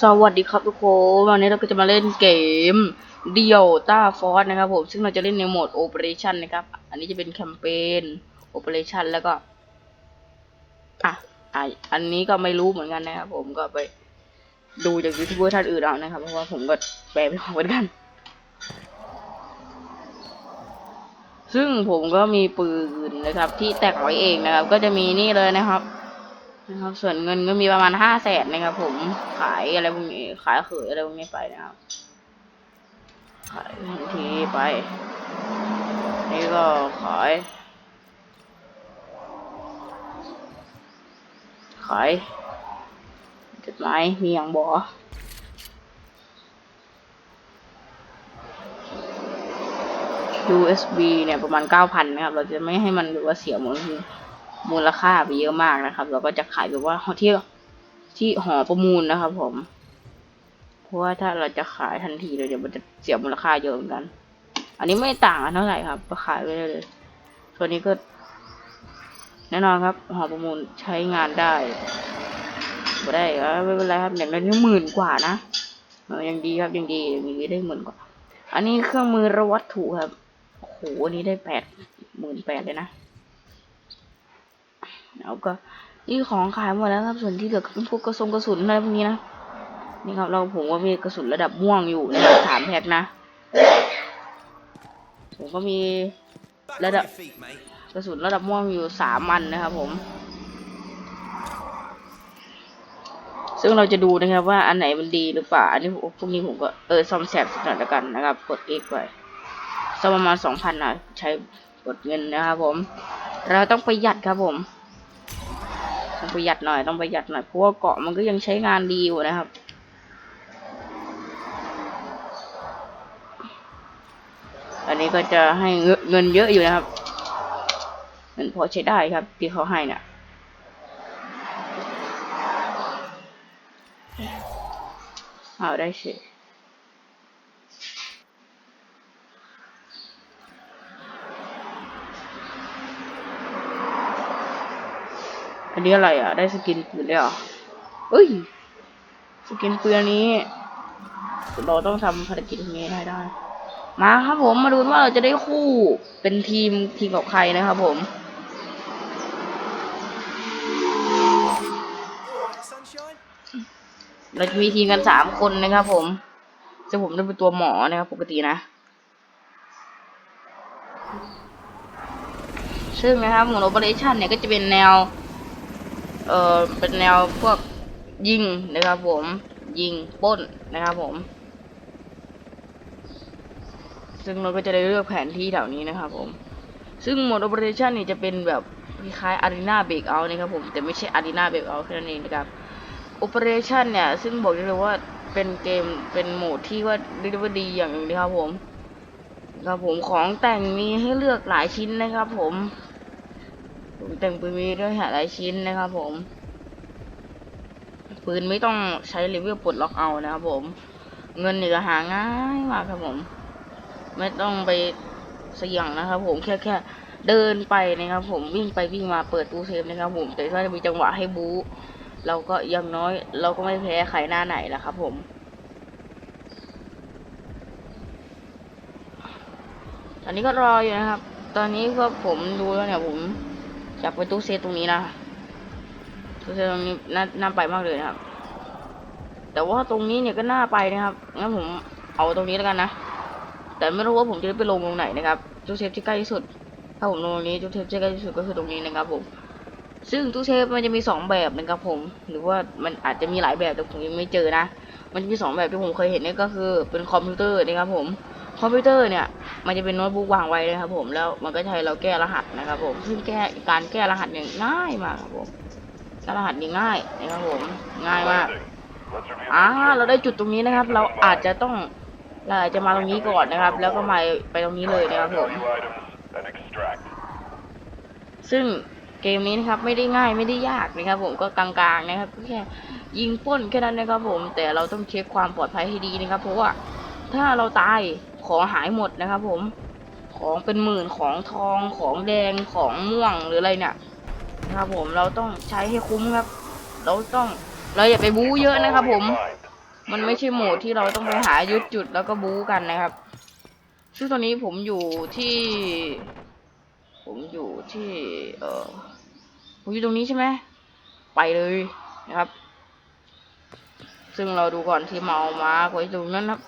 สวัสดีครับทุกคนวันนี้เราก็จะมาเล่นเกมเดียวต้าฟอสนะครับผมซึ่งเราจะเล่นในโหมด Operation นนะครับ อันนี้จะเป็นแคมเปญ Operation แล้วก็อะอะอันนี้ก็ไม่รู้เหมือนกันนะครับผมก็ไปดูจากยูทูบเบอร์ท่านอื่นเอานะครับ เพราะว่าผมก็แปลไม่ออกเหมือนกัน ซึ่งผมก็มีปืนนะครับ ที่แต่งไว้เองนะครับ ก็จะมีนี่เลยนะครับ นะครับ ส่วนเงินก็มีประมาณห้าแสนนะครับ ผมขายอะไรพวกนี้ ขายเขยอะไรพวกนี้ไปนะครับ ขายทันทีไป นี่ก็ขาย ขายจดหมายมีอย่างบอ USB เนี่ย ประมาณเก้าพันนะครับ เราจะไม่ให้มันแบบว่าเสียมูล มูลค่าไปเยอะมากนะครับ เราก็จะขายแบบว่าที่ที่หอประมูลนะครับผม เพราะว่าถ้าเราจะขายทันทีเลยเดี๋ยวมันจะเสียมูลค่าเยอะเหมือนกัน อันนี้ไม่ต่างกันเท่าไหร่ครับ ก็ขายไปได้เลย ส่วนนี้ก็ แน่นอนครับ หอประมูลใช้งานได้ไม่ได้ก็ไม่เป็นไรครับอย่างนั้นหมื่นกว่านะยังดีครับยังดียังดีได้หมื่นกว่า อันนี้เครื่องมือระวัตถุครับโอ้โหอันนี้ได้แปดหมื่นแปดเลยนะ แล้วก็นี่ของขายหมดแล้วครับส่วนที่เหลือก็เป็นพวกกระสุนกระสุนอะไรพวกนี้นะนี่ครับเราผมว่ามีกระสุนระดับม่วงอยู่นะสามแพ็คนะผมก็มี Back Let on up. your feet, mate. กระสุนระดับม่วงอยู่สามอันนะครับ ผม ซึ่งเราจะดูนะครับว่าอันไหนมันดีหรือเปล่าอันนี้พวกนี้ผมก็เออซ่อมแซมสักหน่อยล้วกันนะครับ กด X ไว้ซ่อมประมาณสองพันนะใช้กดเงินนะครับผม เราต้องประหยัดครับผม ต้องประหยัดหน่อยต้องประหยัดหน่อยเพราะว่าเกาะมันก็ยังใช้งานดีอยู่นะครับอันนี้ก็จะให้เงินเยอะอยู่นะครับเงินพอใช้ได้ครับที่เขาให้น่ะเอาได้สิ อันนี้อะไรอะ ได้สกินปืนเลยเหรอเอ้ย สกินปืนอันนี้ เราต้องทำภารกิจนี้ให้ได้ มาครับผมมาดูว่าเราจะได้คู่เป็นทีมทีมกับใครนะครับผม เราจะมีทีมกันสามคนนะครับผมซึ่งผมจะเป็นตัวหมอนะครับปกตินะซึ่งนะครับหมุนโอเปอเรชันเนี่ยก็จะเป็นแนว เอ่อเป็นแนวพวกยิงนะครับผม ยิงป้นนะครับผม ซึ่งเราก็จะได้เลือกแผนที่แถวนี้นะครับผม ซึ่งโหมด Operation นี่จะเป็นแบบคล้ายๆ Arena Breakout นะครับผม แต่ไม่ใช่ Arena Breakout แค่นั้นเองนะครับ Operation เนี่ย ซึ่งบอกได้เลยว่าเป็นเกมเป็นโหมดที่ว่าเรียกได้ว่าดีอย่างหนึ่งนะครับผมครับผมของแต่งมีให้เลือกหลายชิ้นนะครับผม แต่งปืนมีด้วยหลายชิ้นนะครับผม ปืนไม่ต้องใช้เลเวลปลดล็อกเอานะครับผม เงินนี่ก็หาง่ายมากครับผม ไม่ต้องไปเสี่ยงนะครับผมแค่แค่เดินไปนะครับผมวิ่งไปวิ่งมาเปิดตู้เซฟนะครับผม แต่ถ้าจะมีจังหวะให้บู๊เราก็อยังน้อยเราก็ไม่แพ้ใครหน้าไหนละครับผมตอนนี้ก็รออยู่นะครับ ตอนนี้ก็ผมดูแล้วเนี่ยผม อยากไปตู้เซฟตรงนี้นะตู้เซฟตรงนี้น่าน่าไปมากเลยนะครับ แต่ว่าตรงนี้เนี่ยก็น่าไปนะครับงั้นผมเอาตรงนี้แล้วกันนะแต่ไม่รู้ว่าผมจะไปลงตรงไหนนะครับตู้เซฟที่ใกล้ที่สุด ถ้าผมลงตรงนี้ตู้เซฟที่ใกล้ที่สุดก็คือตรงนี้นะครับผมซึ่งตู้เซฟมันจะมีสองแบบนะครับผม หรือว่ามันอาจจะมีหลายแบบแต่ผมยังไม่เจอนะ มันจะมีสองแบบที่ผมเคยเห็นนี่ก็คือเป็นคอมพิวเตอร์นะครับผม คอมพิวเตอร์เนี่ยมันจะเป็นโน้ตบุ๊กวางไว้นะครับผมแล้วมันก็จะให้เราแก้รหัสนะครับผมซึ่งแก้การแก้รหัสเนี่ยง่ายมากครับผมแก้รหัสนี่ง่ายนะครับผมง่ายมากอ่าเราได้จุดตรงนี้นะครับ เราอาจจะต้องเราอาจจะมาตรงนี้ก่อนนะครับ แล้วก็มาไปตรงนี้เลยนะครับผม and extract. ซึ่งเกมนี้นะครับไม่ได้ง่ายไม่ได้ยากนะครับ ผมก็กลางๆนะครับก็แค่ยิงปล้นแค่นั้นนะครับผม แต่เราต้องเช็คความปลอดภัยให้ดีนะครับ เพราะว่าถ้าเราตาย ของหายหมดนะครับผม ของเป็นหมื่นของทองของแดงของม่วงหรืออะไรเนี่ยนะครับผมเราต้องใช้ให้คุ้มครับ เราต้องเราอย่าไปบู๊เยอะนะครับ ผม มันไม่ใช่โหมดที่เราต้องไปหายึดจุดแล้วก็บู๊กันนะครับ ซึ่งตอนนี้ผมอยู่ที่ ผมอยู่ที่ เออผมอยู่ตรงนี้ใช่ไหมไปเลยนะครับ ซึ่งเราดูก่อนที่เมามาไว้ตรงนั้นนะครับ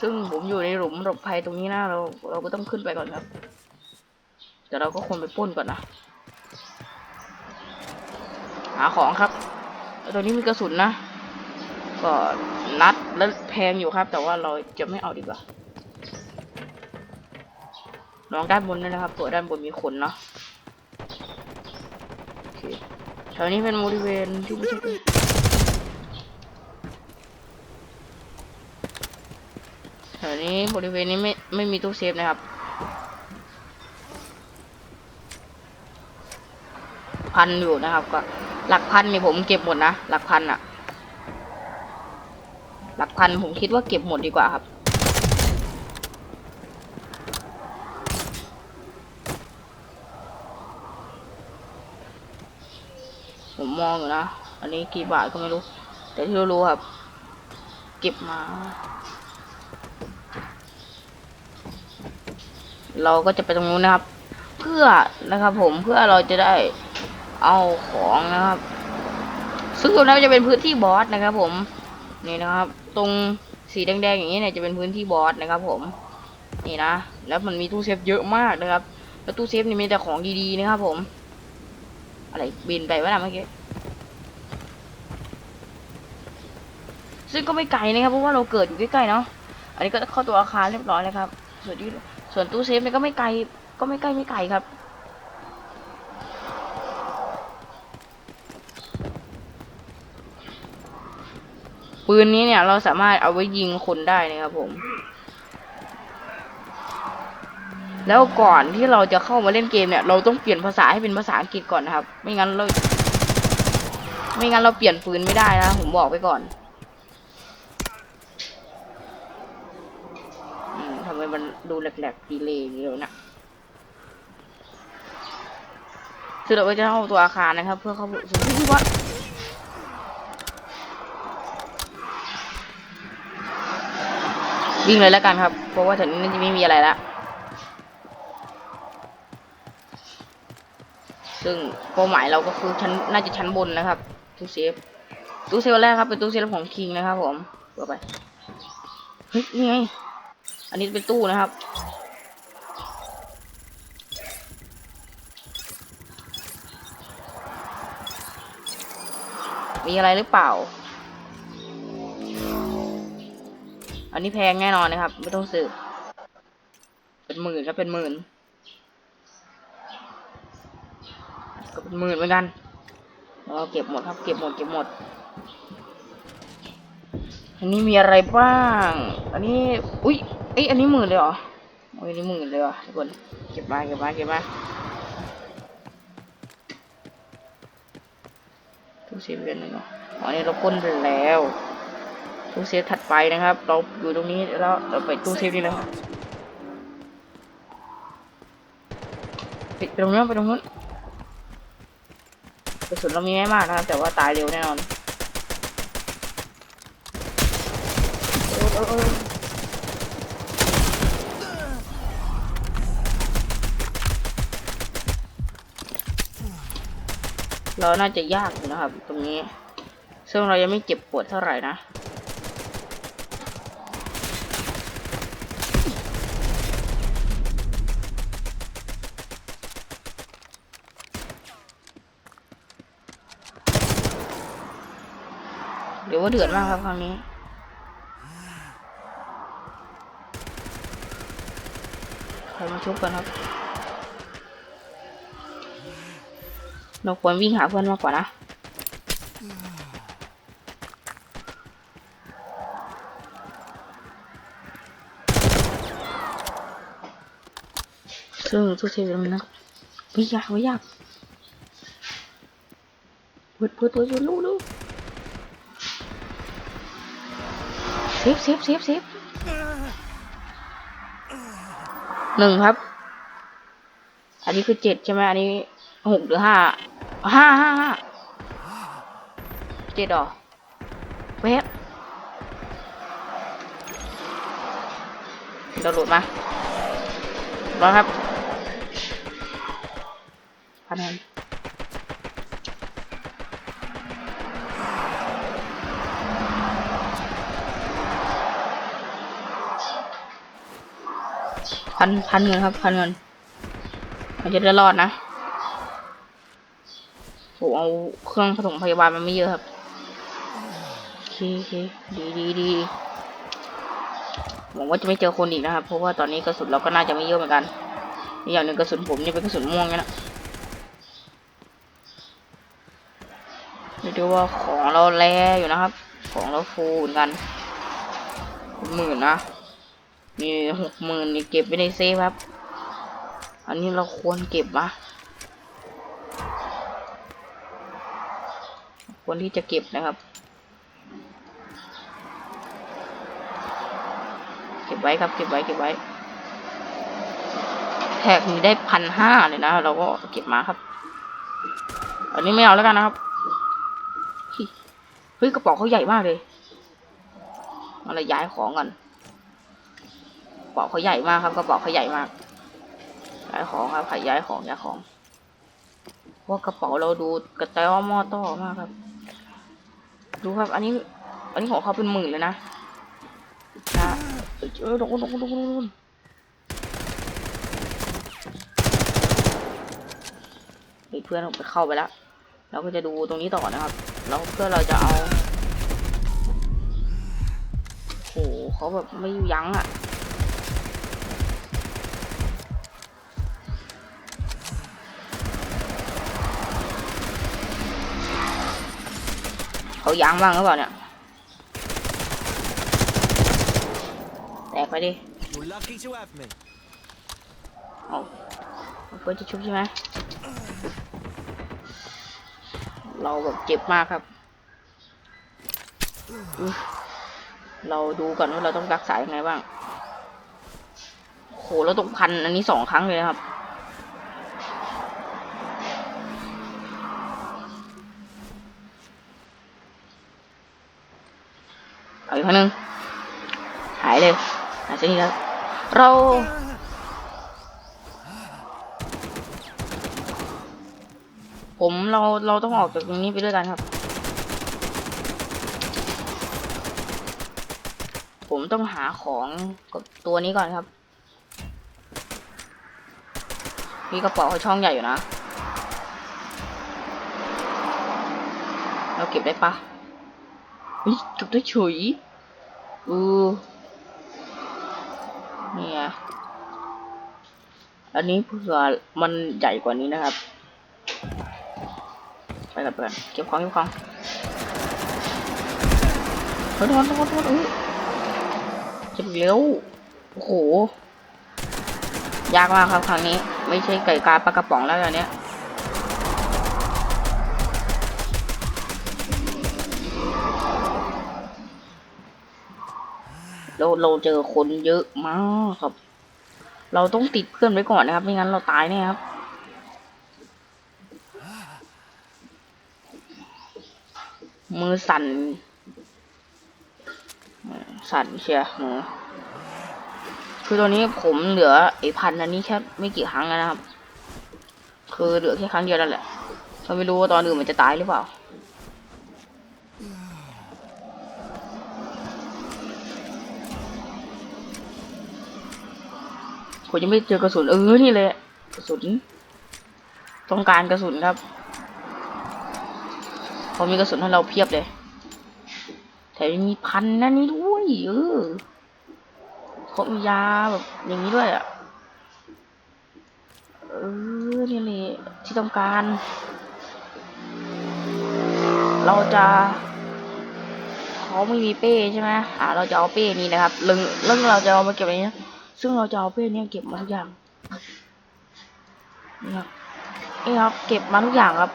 ซึ่งผมอยู่ในหลุมหลบภัยตรงนี้นะเราเราก็ต้องขึ้นไปก่อนครับแต่เราก็ควรไปป้นก่อนนะ หาของครับตัวนี้มีกระสุนนะ ก็นัดแล้วแพงอยู่ครับ แต่ว่าเราจะไม่เอาดีกว่าลองด้านบนด้วยนะครับตัวด้านบนมีคนเนาะโอเคแถวนี้เป็นบริเวณที่ไม่ใช่ เป็นแถวนี้บริเวณนี้ไม่ไม่มีตู้เซฟนะครับ พันอยู่นะครับก็หลักพันนี่ผมเก็บหมดนะหลักพันอะหลักพันผมคิดว่าเก็บหมดดีกว่าครับผมมองอยู่นะ อันนี้กี่บาทก็ไม่รู้ แต่ที่รู้ครับ เก็บมา เราก็จะไปตรงนู้นนะครับ เพื่อนะครับ ผมเพื่อเราจะได้เอาของนะครับ ซึ่งตรงนั้นจะเป็นพื้นที่บอสนะครับ ผมนี่นะครับ ตรงสีแดงๆอย่างนี้เนี่ยจะเป็นพื้นที่บอสนะครับ ผม นี่นะแล้วมันมีตู้เซฟเยอะมากนะครับ แล้วตู้เซฟนี่มีแต่ของดีๆนะครับ ผม อะไรบินไปวะนะเมื่อกี้ซึ่งก็ไม่ไกลนะครับเพราะว่าเราเกิดอยู่ใกล้ๆเนาะอันนี้ก็เข้าตัวอาคารเรียบร้อยแล้วครับส่วนที่ ส่วนตู้เซฟเนี่ยก็ไม่ไกล ก็ไม่ใกล้ไม่ไกลครับ ปืนนี้เนี่ยเราสามารถเอาไว้ยิงคนได้นะครับผม แล้วก่อนที่เราจะเข้ามาเล่นเกมเนี่ย เราต้องเปลี่ยนภาษาให้เป็นภาษาอังกฤษก่อนนะครับ ไม่งั้นเรา ไม่งั้นเราเปลี่ยนปืนไม่ได้นะ ผมบอกไว้ก่อนอ ไมมันดูแหลกๆดีเลยอย่างนี้เลยนะคือเราจะเข้าตัวอาคารนะครับ เพื่อเข้าสู่ที่วัดวิ่งเลยแล้วกันครับ เพราะว่าแถวนี้จะไม่มีอะไรล้วซึ่งเป้าหมายเราก็คือชั้นน่าจะชั้นบนนะครับตู้เซฟตู้เซฟแรกครับเป็นตู้เซฟของคิงนะครับผมเปิดไป เฮ้ยนี่ไง อันนี้เป็นตู้นะครับ มีอะไรหรือเปล่า อันนี้แพงแน่นอนนะครับ ไม่ต้องซื้อเป็นหมื่นครับเป็นหมื่น ก็เป็นหมื่นเหมือนกันเราเก็บหมดครับ เก็บหมดเก็บหมด อันนี้มีอะไรบ้าง อันนี้ อุ้ย เอ้ยอันนี้หมื่นเลยเหรอโอ้ยนนี้หมื่นเลยเหรอทุกคนเก็บมาเก็บมาเก็บมาตู้เซฟเวียนหนึ่งเหรออ๋ออันนี้เราพ้นไปแล้วตู้เซฟถัดไปนะครับ เราอยู่ตรงนี้แล้วเราไปตู้เซฟนี่เลยครับไปตรงนู้นไปตรงนู้นกระสุนเรามีไม่มากนะครับแต่ว่าตายเร็วแน่นอนโอ้ยโอ้ยโอ้ย เราน่าจะยากอยู่นะครับ ตรงนี้ ซึ่งเรายังไม่เจ็บปวดเท่าไหร่นะเดี๋ยวว่าเดือดมากครับครั้งนี้ใครมาชุบกันครับ เราควรวิ่งหาเพื่อนมากกว่านะซึ่งทุกทีมันนะไม่ยากไม่ยากเปิดเปิดเปิดเปิดลูกลูกเซฟเซฟเซฟเซฟหนึ่งครับ อันนี้คือเจ็ดใช่ไหมอันนี้หกหรือห้า ห้าห้าห้าเจดอเว็บราหลุดมารอครับคะแนนพันพันเงินครับ พันเงินอาจจะได้รอดนะ เอาเครื่องผสมพยาบาลมันไม่เยอะครับโอเคโอเคดีดีดีหวังว่าจะไม่เจอคนอีกนะครับ เพราะว่าตอนนี้กระสุนเราก็น่าจะไม่เยอะเหมือนกันอีกอย่างหนึ่งกระสุนผมนี่เป็นกระสุนม่วงเนี่ยนะเรียกได้ว่าของเราแลอยู่นะครับ ของเราฟูเหมือนกันหมื่นนะมีหกหมื่นนี่เก็บไว้ในเซฟครับ อันนี้เราควรเก็บนะ ควรที่จะเก็บนะครับ เก็บไว้ครับ เก็บไว้ เก็บไว้ แท็กนี้ได้พันห้าเลยนะ เราก็เก็บมาครับ อันนี้ไม่เอาแล้วกันนะครับ เฮ้ยกระเป๋าเขาใหญ่มากเลยมาเลยย้ายของกันกระเป๋าเขาใหญ่มากครับกระเป๋าเขาใหญ่มาก ย้ายของครับขายย้ายของย้ายของว่ากระเป๋าเราดูกระแตวมอต้อมากครับ ดูครับ อันนี้ อันนี้ของเขาเป็นหมื่นเลยนะนะเออโดนโดนโดนโดนเพื่อนผมไปเข้าไปแล้ว เราก็จะดูตรงนี้ต่อนะครับ แล้วเพื่อเราจะเอาโหเขาแบบไม่ยั้งอะ เขายั้งบ้างหรือเปล่าเนี่ยแตกไปดิ You're lucky to have me. เอาเอาเพื่อนจะชุบใช่ไหมเราแบบเจ็บมากครับอุ๊ยเราดูก่อนว่าเราต้องรักษายังไงบ้างโหเราต้องพันอันนี้สองครั้งเลยนะครับ เอาอีกครั้งหนึ่งหายเลยหายเส้นนี้แล้ว เราผมเราเราต้องออกจากตรงนี้ไปด้วยกันครับ ผมต้องหาของกับตัวนี้ก่อนครับมีกระเป๋าช่องใหญ่อยู่นะ เราเก็บได้ปะเฮ้ยเก็บได้เฉย อือเนี่ย อันนี้เผื่อมันใหญ่กว่านี้นะครับ ไปกับเพื่อนเก็บของเก็บของเฮ้ยโดนโดนโดนเอ้ยเจ็บอีกแล้วโอ้โห ยากมากครับครั้งนี้ ไม่ใช่ไก่กาปลากระป๋องแล้วอันเนี้ย เราเราเจอคนเยอะมากครับ เราต้องติดเพื่อนไว้ก่อนนะครับ ไม่งั้นเราตายแน่ครับ มือสั่น สั่นเชียร์มือคือตอนนี้ผมเหลือไอ้พันอันนี้แค่ไม่กี่ครั้งนะครับ คือเหลือแค่ครั้งเดียวนั่นแหละเราไม่รู้ว่าตอนอื่นมันจะตายหรือเปล่า ผมยังไม่เจอกระสุนเออนี่เลยกระสุนต้องการกระสุนครับเขามีกระสุนให้เราเพียบเลยแถมมีพันนั่นนี่ด้วยเออเขามียาแบบอย่างนี้ด้วยอะเออนี่เลยที่ต้องการ เราจะเขาไม่มีเป้ใช่ไหมอ่าเราจะเอาเป้นี้นะครับเรื่องเรื่องเราจะเอามาเก็บอะไรเนี้ย ซึ่งเราจะเอาเป้เนี้ยเก็บมาทุกอย่างนี่ครับนี่ครับ เก็บมาทุกอย่างครับ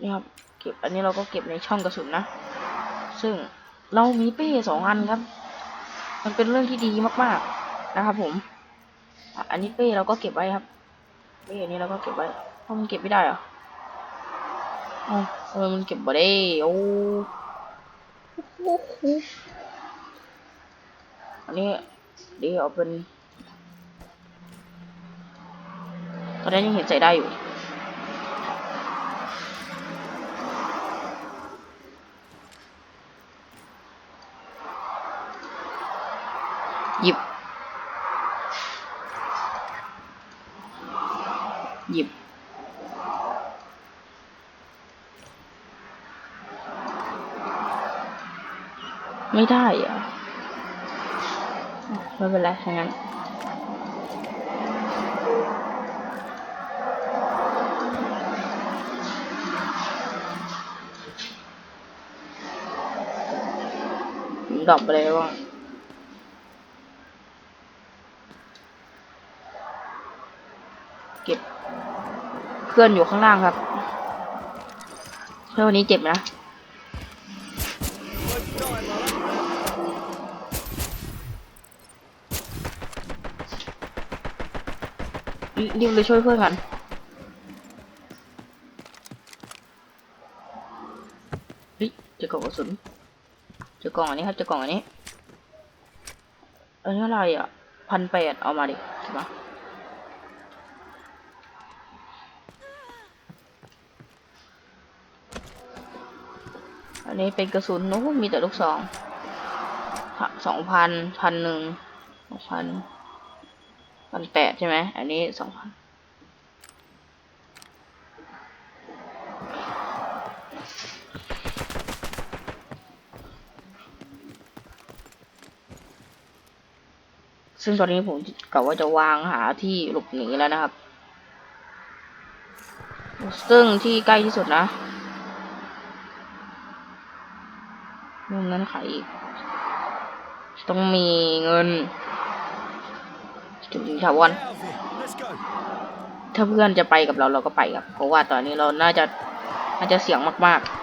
นี่ครับ เก็บอันนี้เราก็เก็บในช่องกระสุนนะ ซึ่งเรามีเป้สองอันครับ มันเป็นเรื่องที่ดีมากๆนะครับผม อันนี้เป้เราก็เก็บไว้ครับเป้อันนี้เราก็เก็บไว้เพราะมันเก็บไม่ได้เหรออ๋อเออมันเก็บบ่ได้โอ้โห อันนี้ดีเอาเป็นตอนนี้ยังเห็นใส่ได้อยู่ หยิบ หยิบไม่ได้อะ ไม่เป็นไรถ้างั้นดรอปไปเลยว่าเก็บเพื่อนอยู่ข้างล่างครับเพื่อนวันนี้เจ็บนะ รีบเลยช่วยเพื่อนกันเฮ้ยเจอกล่องกระสุนเจอกล่องอันนี้ครับเจอกล่องอันนี้อันนี้อะไรอะพันแปดเอามาดิใช่ปะอันนี้เป็นกระสุนโน้มีแต่ลูกซองสองพันพันหนึ่งสองพัน พันแปดใช่ไหม อันนี้สองพันซึ่งตอนนี้ผมกะว่าจะวางหาที่หลบหนีแล้วนะครับ ซึ่งที่ใกล้ที่สุดนะเรื่องนั้นขายอีก ต้องมีเงิน ถึงถาวรถ้าเพื่อนจะไปกับเราเราก็ไปครับ เพราะว่าตอนนี้เราน่าจะน่าจะเสี่ยงมากๆ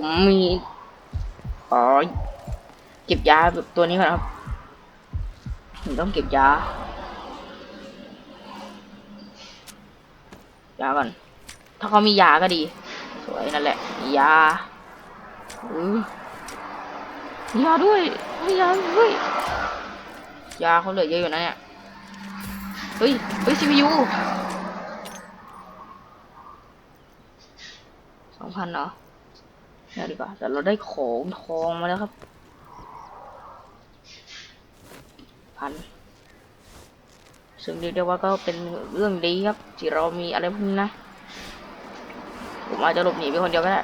ผมมีอ๋อเก็บยาแบบตัวนี้ก่อนครับผมต้องเก็บยายาก่อน ถ้าเขามียาก็ดี สวยนั่นแหละ ยาอือยาด้วยมียาด้วยยาเขาเหลือเยอะอยู่นะเนี่ย เฮ้ย เฮ้ย CPU สองพันเนาะ นี่ยดีกว่าแต่เราได้ของทองมาแล้วครับ พัน ซึ่งเรียกได้ว่าก็เป็นเรื่องดีครับ ที่เรามีอะไรพวกนี้นะ ผมอาจจะหลบหนีไปคนเดียวก็ได้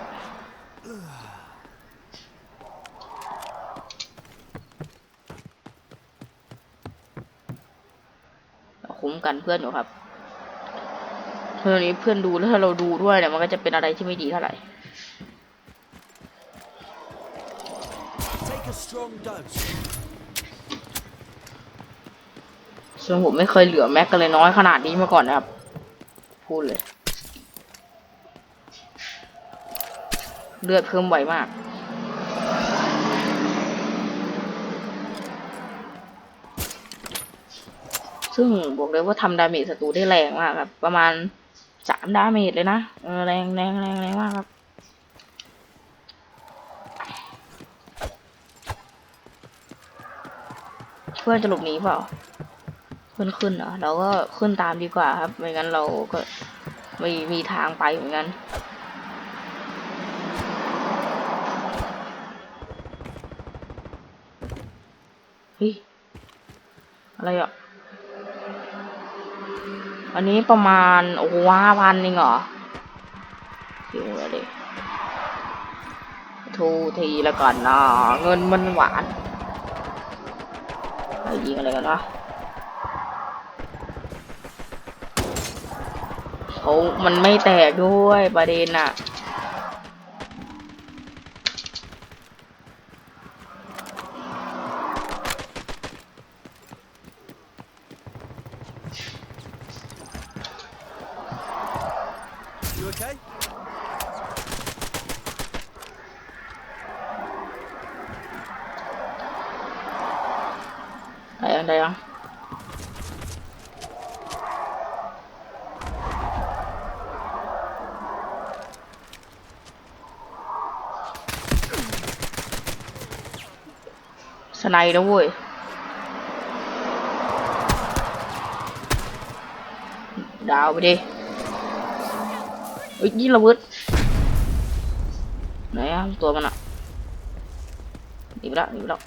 คุ้มกันเพื่อนอยู่ครับเพื่อนนี้เพื่อนดูแล้วถ้าเราดูด้วยเนี่ยมันก็จะเป็นอะไรที่ไม่ดีเท่าไหร่ Take a strong dose. ซึ่งผมไม่เคยเหลือแม็กกันเลยน้อยขนาดนี้มาก่อนนะครับ พูดเลย เลือดเพิ่มไวมาก ซึ่งบอกเลยว่าทำดาเมจศัตรูได้แรงมากครับ ประมาณสามดาเมจเลยนะเออแรงแรงแรงแรงมากครับ เพื่อนจะหลบหนีเปล่าเพื่อนขึ้นเหรอเราก็ขึ้นตามดีกว่าครับ ไม่งั้นเราก็ไม่มีทางไปเหมือนกันเฮ้ยอะไรอะ อันนี้ประมาณ โอ้โหห้าพันเองเหรอเสียเลยดิทูทีแล้วก่อนนะเงินมันหวาน ยิงอะไรกันวะเขามันไม่แตกด้วยประเด็นอะ ไนด์นะเว้ยดาวไปดิเอ้ยยิงระเบิดไหนอะตัวมันอะหนีไปละหนีไปละ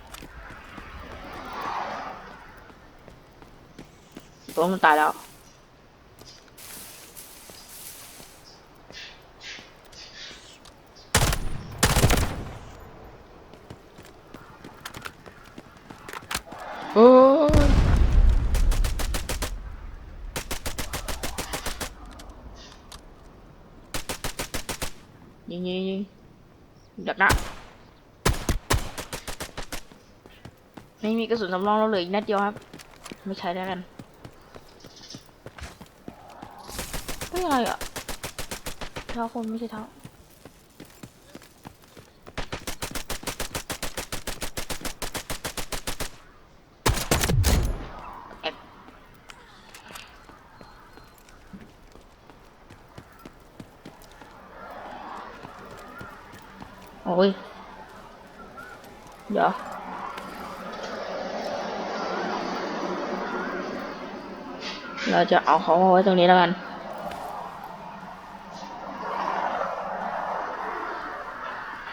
ตัวมันตายแล้วโอ้ย ยิงยิงยิงดักหน้าไม่มี กระสุนสำรองเราเหลืออีกนัดเดียวครับ ไม่ใช้แล้วกันเฮ้ยอะไรอะเท้าคนไม่ใช่เท้าแอบโอ้ย เดี๋ยว เราจะเอาเขามาไว้ตรงนี้แล้วกัน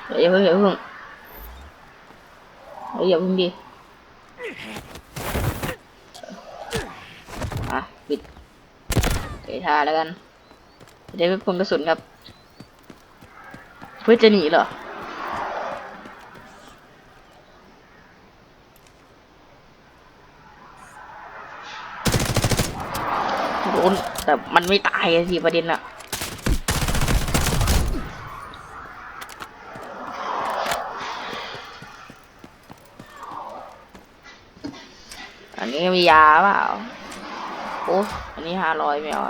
เดี๋ยวอย่าเพิ่งอย่าเพิ่งเดี๋ยวอย่าเพิ่งดิอะปิดเตะท่าแล้วกันเดี๋ยวเป็นพลกระสุนครับ เพื่อจะหนีเหรอ โดน แต่มันไม่ตายอะสิประเด็นอะอันนี้มียาเปล่าโอ้อันนี้ห้าร้อยไม่เอา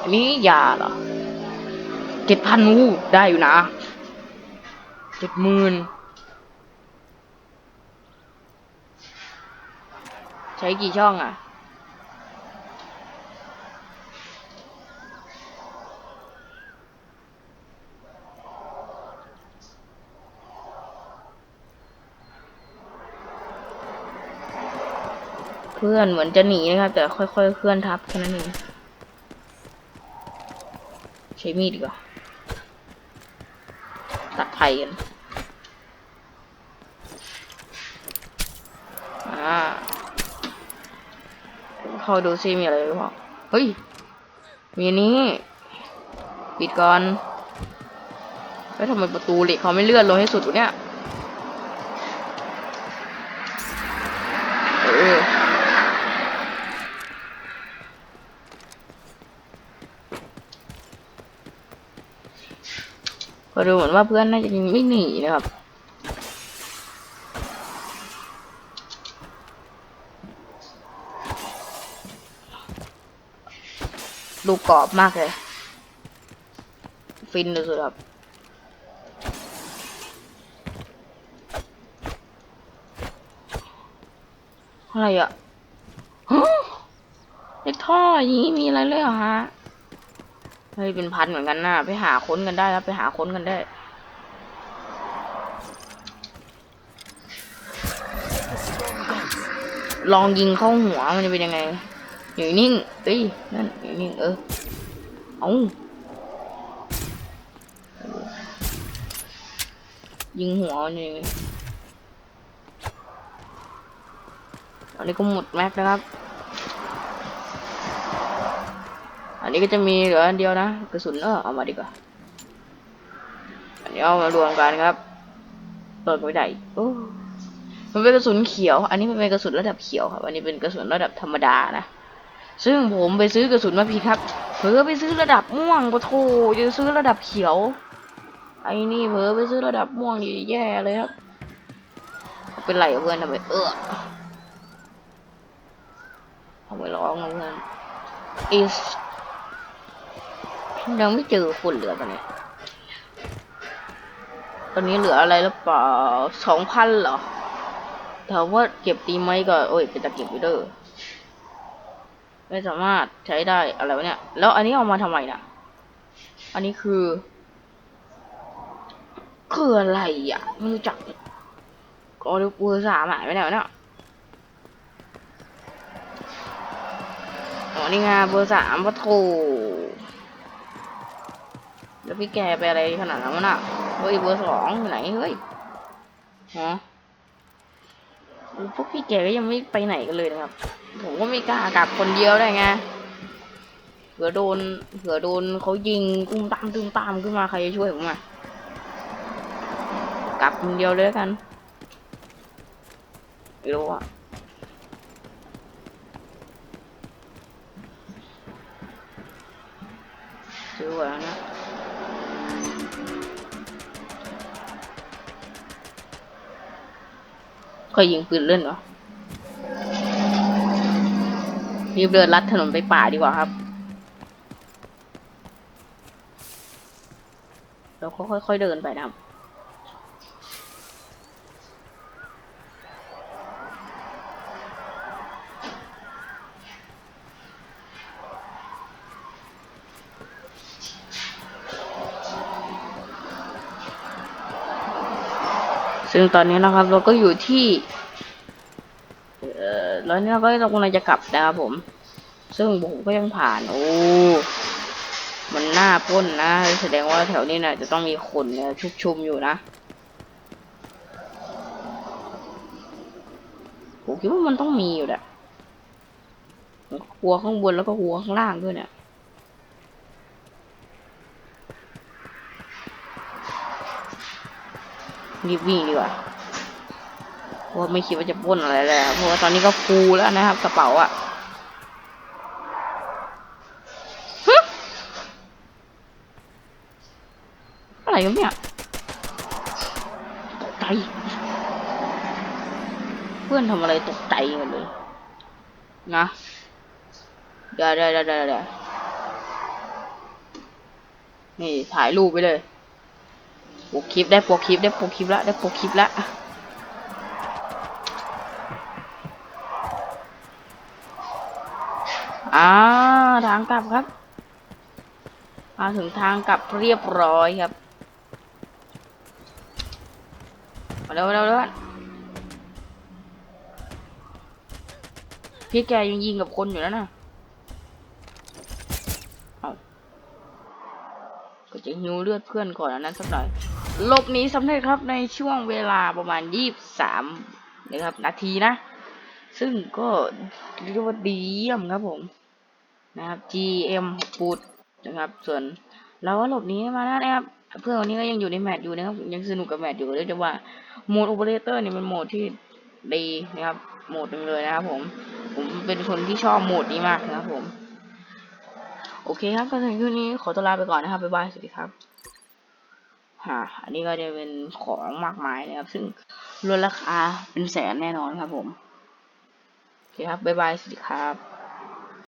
อันนี้ยาเหรอเจ็ดพันวูได้อยู่นะเจ็ดหมื่น ช้กี่ช่องอะ เพื่อนเหมือนจะหนีนะครับ แต่ค่อยๆเคลื่อนทับแค่นั้นเองใช้มีดดีกว่าตัดไผ่กัน เข้าดูซิมีอะไรหรือเปล่า เฮ้ย มีนี้ ปิดก่อน แล้วทำไมประตูเหล็กเขาไม่เลื่อนลงให้สุดเนี่ย เออก็ดูเหมือนว่าเพื่อนน่าจะยังไม่หนีนะครับ ดูกรอบมากเลย ฟินสุดๆครับอะไรอะฮะเล็กท่ออย่างนี้มีอะไรเลยเหรอฮะ เฮ้ย เป็นพันเหมือนกันนะไปหาค้นกันได้แล้วไปหาค้นกันได้ลองยิงเข้าหัวมันจะเป็นยังไง อยู่นิ่งเอ้ยนั่นอยู่นิ่งเออเอายิงหัวนยังไงอันนี้ก็หมดแม็กนะครับ อันนี้ก็จะมีเหลืออันเดียวนะกระสุนเออเอามาดีกว่า อันนี้เอามารวมกันครับเปิดไม่ได้โอ้มันเป็นกระสุนเขียว อันนี้มันเป็นกระสุนระดับเขียวครับ อันนี้เป็นกระสุนระดับธรรมดานะ ซึ่งผมไปซื้อกระสุนมาผิดครับ เผลอไปซื้อระดับม่วงปะโถจะซื้อระดับเขียว ไอ้นี่เผลอไปซื้อระดับม่วงดีแย่เลยครับ เป็นไรเพื่อนทำไมเออทเขาไมร้องเพื่อน is ยังไม่เจอคนเหลือตอนนี้ตอนนี้เหลืออะไรหรือเปล่าสองพันเหรอถามว่าเก็บดีไหมก็โอ้ยเป็นตะเก็บไปเด้อ ไม่สามารถใช้ได้อะไรวะเนี่ย แล้วอันนี้เอามาทำไมนะอันนี้คือ คืออะไรอะ ไม่รู้จักก็เรียกเบอร์สามหายไปไหนวเนี่ยอ๋อนี่ไงเบอร์สามพระโถแล้วพี่แกไปอะไรขนาดนั้นวะน่ะเฮ้ยเบอร์สองอยู่ไหนเฮ้ยฮะพวกพี่แกก็ยังไม่ไปไหนกันเลยนะครับ ผมก็ไม่กล้ากลับคนเดียวได้ไงเผื่อโดนเผื่อโดนเขายิงตุ้มตามตุ้มตามขึ้นมาใครจะช่วยผมอะกลับคนเดียวเลยกันไม่รู้อะซื้อไว้แล้วนะเคยยิงปืนเล่นเหรอ รีบเดินลัดถนนไปป่าดีกว่าครับเราก็ค่อยๆเดินไปนะครับซึ่งตอนนี้นะครับเราก็อยู่ที่ แล้วนี่เราก็เรากำลังจะกลับนะครับผม ซึ่งผมก็ยังผ่าน โอ้ มันน่าป้นนะ แสดงว่าแถวนี้นะจะต้องมีคนเนี่ยชุกชุมอยู่นะ ผมคิดว่ามันต้องมีอยู่แหละหัวข้างบนแล้วก็หัวข้างล่างด้วยเนี่ยรีบวิ่งดีกว่า ราะว่าไม่คิดว่าจะป้นอะไรแล้วเพราะว่าตอนนี้ก็ฟูลแล้วนะครับ กระเป๋าอะฮึอะไรกันเนี่ยตกใจเพื่อนทำอะไรตกใจกันเลย นะเดี๋ยวเดี๋ยวเดี๋ยวเดี๋ยวเดี๋ยวนี่ถ่ายรูปไปเลยปกคลิปได้ปกคลิปได้ปกคลิปละได้ปกคลิปละ อ่าทางกลับครับ มาถึงทางกลับเรียบร้อยครับมาเร็วเร็วเร็วพี่แกยังยิงกับคนอยู่แล้วนะเอาก็จะหิวเลือดเพื่อนก่อนอันนั้นสักหน่อยหลบหนีสำเร็จครับในช่วงเวลาประมาณยี่บสามนะครับ นาทีนะ ซึ่งก็เรียกว่าดีเยี่ยมครับผม นะครับ GM ปูดนะครับ ส่วนเราก็หลบนี้มาแล้วนะครับ เพื่อนคนนี้ก็ยังอยู่ในแมตช์อยู่นะครับ ยังสนุกกับแมตช์อยู่เรียกได้ว่าโหมดโอเปอเรเตอร์เนี่ยเป็นโหมดที่ดีนะครับ โหมดหนึ่งเลยนะครับ ผม ผมเป็นคนที่ชอบโหมดนี้มากนะครับผม โอเคครับก็ถึงที่นี้ขอตัวลาไปก่อนนะครับบ๊ายบาย สวัสดีครับฮะอันนี้ก็จะเป็นของมากมายนะครับ ซึ่งลดราคาเป็นแสนแน่นอนครับผม โอเคครับบ๊ายบาย สวัสดีครับ